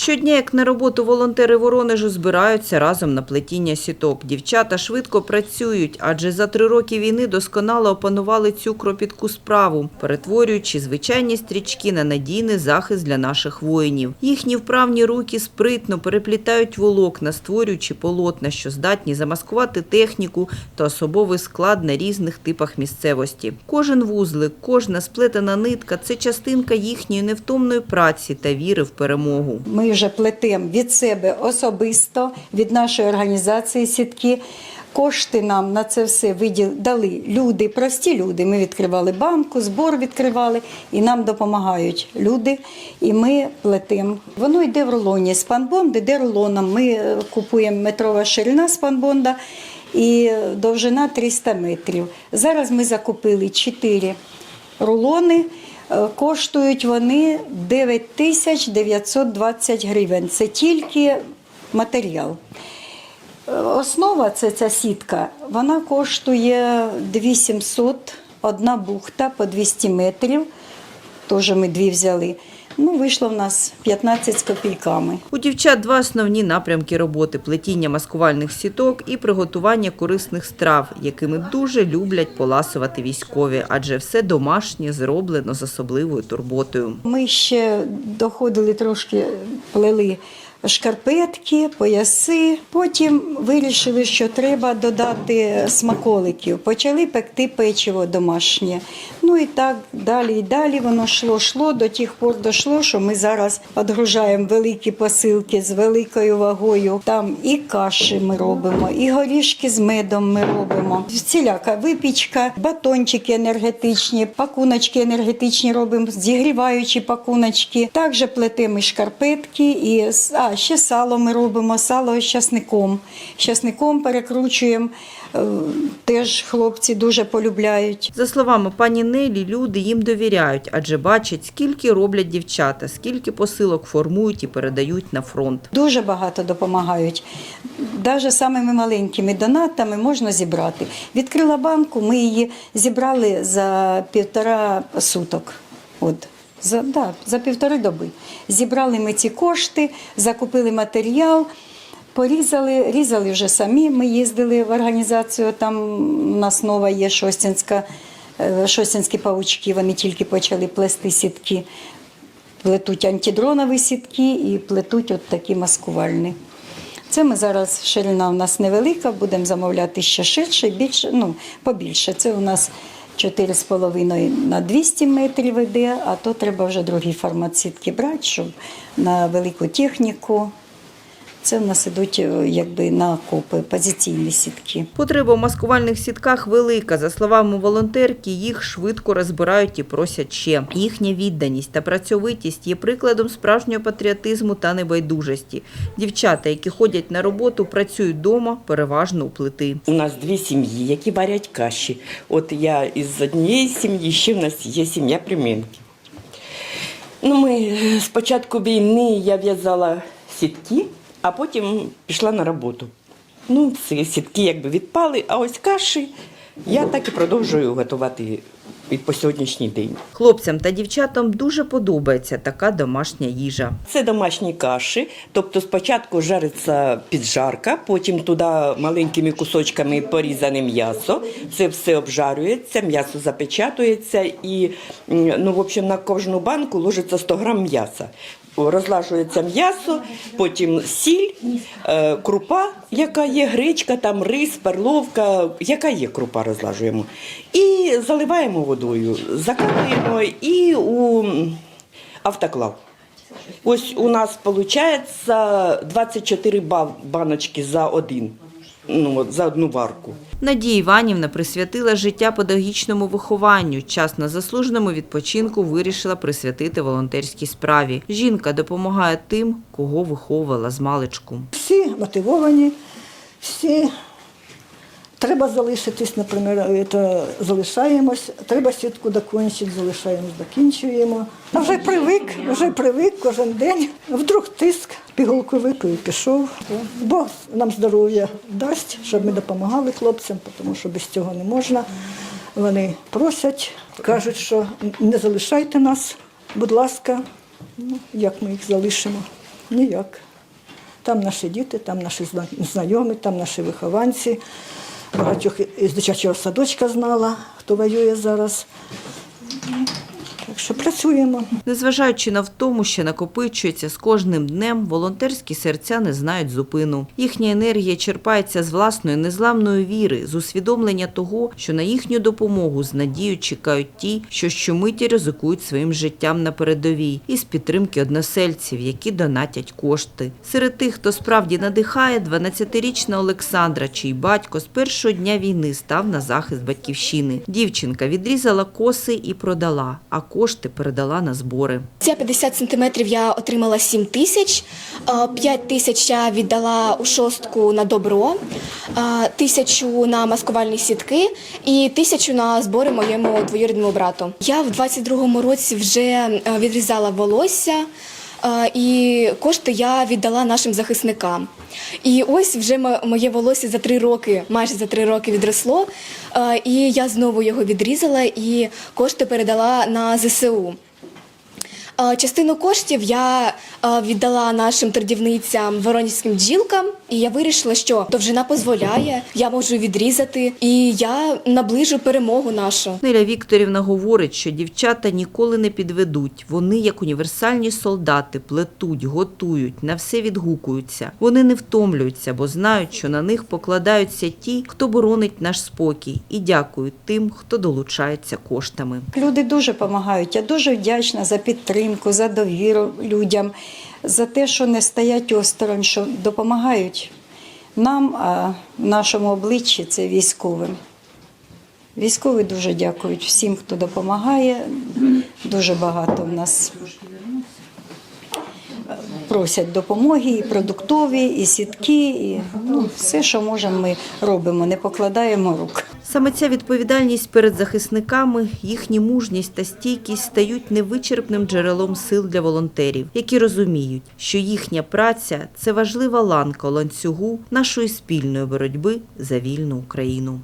Щодня, як на роботу волонтери Воронежу збираються разом на плетіння сіток. Дівчата швидко працюють, адже за три роки війни досконало опанували цю кропітку справу, перетворюючи звичайні стрічки на надійний захист для наших воїнів. Їхні вправні руки спритно переплітають волокна, створюючи полотна, що здатні замаскувати техніку та особовий склад на різних типах місцевості. Кожен вузлик, кожна сплетена нитка це частинка їхньої невтомної праці та віри в перемогу. Ми вже плетемо від себе особисто, від нашої організації сітки. Кошти нам на це все дали люди, прості люди. Ми відкривали банку, збор відкривали, і нам допомагають люди. І ми плетемо. Воно йде в рулоні. Спанбонд йде рулоном. Ми е, купуємо метрова ширина спанбонда і довжина 300 метрів. Зараз ми закупили 4 рулони. Е, Коштують вони 9920 гривень. Це тільки матеріал. Е, Основа це ця сітка, вона коштує 2700, одна бухта по 200 метрів. Теж ми дві взяли. Ну, вийшло в нас 15 з копійками. У дівчат два основні напрямки роботи – плетіння маскувальних сіток і приготування корисних страв, якими дуже люблять поласувати військові, адже все домашнє зроблено з особливою турботою. Ми ще доходили трошки, плели шкарпетки, пояси. Потім вирішили, що треба додати смаколиків. Почали пекти печиво домашнє. Ну і так далі і далі воно йшло, йшло до тих пор дійшло, що ми зараз відгружаємо великі посилки з великою вагою. Там і каші ми робимо, і горішки з медом ми робимо. Всіляка випічка, батончики енергетичні, пакуночки енергетичні робимо, зігріваючі пакуночки. Також плетемо і шкарпетки, і с- а, ще сало ми робимо, сало з часником. З часником перекручуємо. Е, Теж хлопці дуже полюбляють. За словами пані Нелі, люди їм довіряють, адже бачать, скільки роблять дівчата, скільки посилок формують і передають на фронт. Дуже багато допомагають. Навіть самими маленькими донатами можна зібрати. Відкрила банку, ми її зібрали за півтора суток. От. За, да, за півтори доби. Зібрали ми ці кошти, закупили матеріал, порізали, різали вже самі. Ми їздили в організацію, там у нас нова є Шостінська, е, Шостінські павучки, вони тільки почали плести сітки. Плетуть антидронові сітки і плетуть от такі маскувальні. Це ми зараз ширина у нас невелика, будемо замовляти ще ширше, більше, ну, побільше. Це у нас 4,5 на 200 метрів йде, а то треба вже другі фармацитки брати, щоб на велику техніку. Це в нас ідуть е, якби на окопи, позиційні сітки. Потреба в маскувальних сітках велика. За словами волонтерки, їх швидко розбирають і просять ще. Їхня відданість та працьовитість є прикладом справжнього патріотизму та небайдужості. Дівчата, які ходять на роботу, працюють вдома, переважно у плити. У нас дві сім'ї, які варять каші. От я із однієї сім'ї, ще в нас є сім'я племінки. Ну, ми е, з початку війни я в'язала сітки, а потім пішла на роботу. Ну, ці сітки якби відпали, а ось каші я так і продовжую готувати і по сьогоднішній день. Хлопцям та дівчатам дуже подобається така домашня їжа. Це домашні каші, тобто спочатку жариться піджарка, потім туди маленькими кусочками порізане м'ясо. Це все обжарюється, м'ясо запечатується і ну, в общем, на кожну банку ложиться 100 грам м'яса. Розлажується м'ясо, потім сіль, е, крупа, яка є, гречка, там рис, перловка, яка є крупа, розлажуємо. І заливаємо водою, закатуємо і у автоклав. Ось у нас виходить 24 ба- баночки за один, ну, от, за одну варку. Надія Іванівна присвятила життя педагогічному вихованню. Час на заслуженому відпочинку вирішила присвятити волонтерській справі. Жінка допомагає тим, кого виховувала з маличку. Всі мотивовані, всі. Треба залишитись, наприклад, це залишаємось, треба сітку докінчити, залишаємось, докінчуємо. Вже привик, вже привик кожен день. Вдруг тиск, пігулку випив і пішов. Бог нам здоров'я дасть, щоб ми допомагали хлопцям, тому що без цього не можна. Вони просять, кажуть, що не залишайте нас, будь ласка, ну, як ми їх залишимо. Ніяк. Там наші діти, там наші знайомі, там наші вихованці. Багатьох із дитячого садочка знала, хто воює зараз. Що працюємо. Незважаючи на втому, що накопичується з кожним днем, волонтерські серця не знають зупину. Їхня енергія черпається з власної незламної віри, з усвідомлення того, що на їхню допомогу з надією чекають ті, що щомиті ризикують своїм життям на передовій, і з підтримки односельців, які донатять кошти. Серед тих, хто справді надихає, 12-річна Олександра, чий батько з першого дня війни став на захист батьківщини. Дівчинка відрізала коси і продала, а кошти передала на збори. Ця 50 сантиметрів я отримала 7 тисяч, е, 5 тисяч я віддала у шостку на добро, е, тисячу на маскувальні сітки і тисячу на збори моєму двоюрідному брату. Я в 22-му році вже е, відрізала волосся. І кошти я віддала нашим захисникам. І ось вже мо- моє волосся за три роки, майже за три роки відросло. І я знову його відрізала і кошти передала на ЗСУ. Е, Частину коштів я е, віддала нашим трудівницям воронівським бджілкам, і я вирішила, що довжина дозволяє, я можу відрізати, і я наближу перемогу нашу. Неля Вікторівна говорить, що дівчата ніколи не підведуть. Вони, як універсальні солдати, плетуть, готують, на все відгукуються. Вони не втомлюються, бо знають, що на них покладаються ті, хто боронить наш спокій, і дякують тим, хто долучається коштами. Люди дуже допомагають. Я дуже вдячна за підтримку, за довіру людям, за те, що не стоять осторонь, що допомагають нам, а в нашому обличчі це військовим. Військові дуже дякують всім, хто допомагає. Дуже багато в нас просять допомоги, і продуктові, і сітки, і ну, все, що можемо, ми робимо, не покладаємо рук. Саме ця відповідальність перед захисниками, їхні мужність та стійкість стають невичерпним джерелом сил для волонтерів, які розуміють, що їхня праця це важлива ланка ланцюгу нашої спільної боротьби за вільну Україну.